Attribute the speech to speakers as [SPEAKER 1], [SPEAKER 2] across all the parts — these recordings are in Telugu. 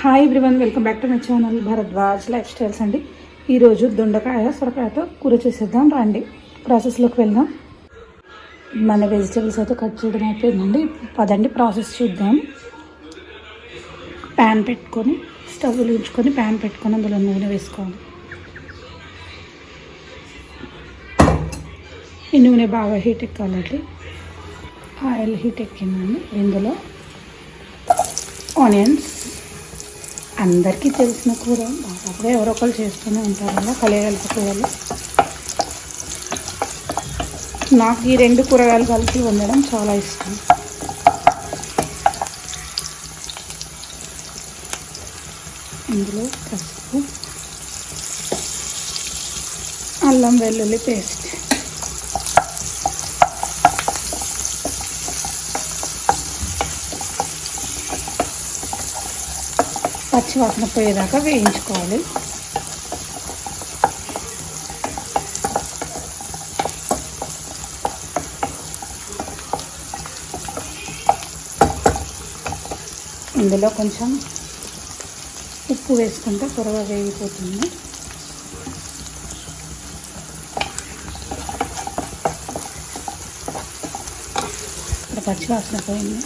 [SPEAKER 1] Hi everyone welcome back to my channel Bharadwaj lifestyles అండి ఈరోజు దొండకాయ సొరకాయతో కూర చేసేద్దాం రండి. ప్రాసెస్లోకి వెళ్దాం. మన వెజిటేబుల్స్ అయితే కట్ చేయడం అయిపోయిందండి. పదండి ప్రాసెస్ చూద్దాం. ప్యాన్ పెట్టుకొని స్టవ్ ఉంచుకొని ప్యాన్ పెట్టుకొని అందులో నూనె వేసుకోవాలి. ఈ నూనె బాగా హీట్ ఎక్కాలండి. ఆయిల్ హీట్ ఎక్కిందండి. ఇందులో ఆనియన్స్ అందరికీ తెలిసిన కూర. దాదాపుగా ఎవరో ఒకరు చేస్తూనే ఉంటారు కదా కలియగలిపి కూరలు నాకు ఈ రెండు కూరగాయలు కలిపి వండడం చాలా ఇష్టం. ఇందులో పసుపు అల్లం వెల్లుల్లి పేస్ట్. పచ్చివాసన పోయేదాకా వేయించుకోవాలి. ఇందులో కొంచెం ఉప్పు వేసుకుంటే త్వరగా వేగిపోతుంది. ఇక్కడ పచ్చివాసన పోయింది.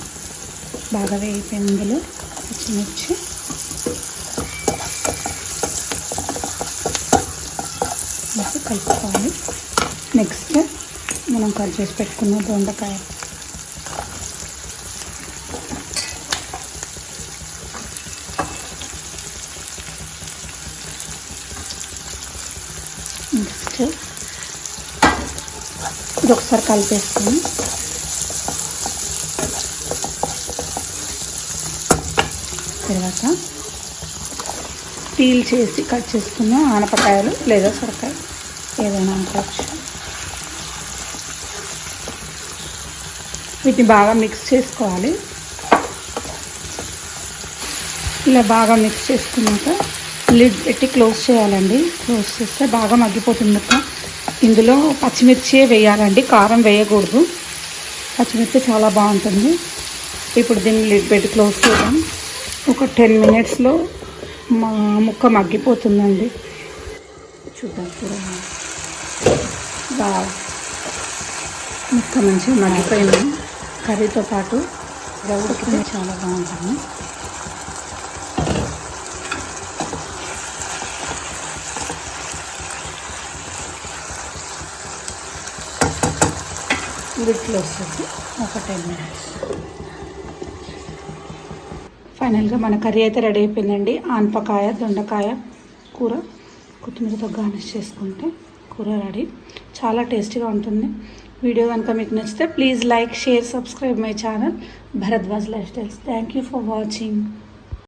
[SPEAKER 1] బాగా వేగిపోయింది ఇందులో పచ్చిమిర్చి. కలుపుకోవాలి. నెక్స్ట్ మనం కట్ చేసి పెట్టుకున్న దొండకాయ. నెక్స్ట్ ఇది ఒకసారి కలిపేసుకొని తర్వాత పీల్ చేసి కట్ చేసుకున్న ఆనపకాయలు లేదా సొరకాయ ఏదైనా అనుకోవచ్చు వీటిని బాగా మిక్స్ చేసుకోవాలి. ఇలా బాగా మిక్స్ చేసుకున్నాక లిడ్ పెట్టి క్లోజ్ చేయాలండి. క్లోజ్ చేస్తే బాగా మగ్గిపోతుంది ముక్క ఇందులో పచ్చిమిర్చి వేయాలండి. కారం వేయకూడదు. పచ్చిమిర్చి చాలా బాగుంటుంది. ఇప్పుడు దీన్ని లిడ్ పెట్టి క్లోజ్ చేద్దాం. ఒక టెన్ మినిట్స్లో మా ముక్క మగ్గిపోతుందండి. చూద్దాం కూడా బాగా ముక్క మంచిగా మగ్గిపోయింది. కర్రీతో పాటు ఇలా ఉడికితే చాలా బాగుంటుంది. వీటిలో వస్తుంది ఒక టెన్ మినిట్స్. ఫైనల్గా మన కర్రీ అయితే రెడీ అయిపోయిందండి. ఆనపకాయ దొండకాయ కూర కొత్తిమీరతో గార్నిష్ చేసుకుంటే కూర రెడీ. చాలా టేస్టీగా ఉంటుంది. వీడియో కనుక మీకు నచ్చితే please like share subscribe my channel. Bharadwaj lifestyles. Thank you for watching.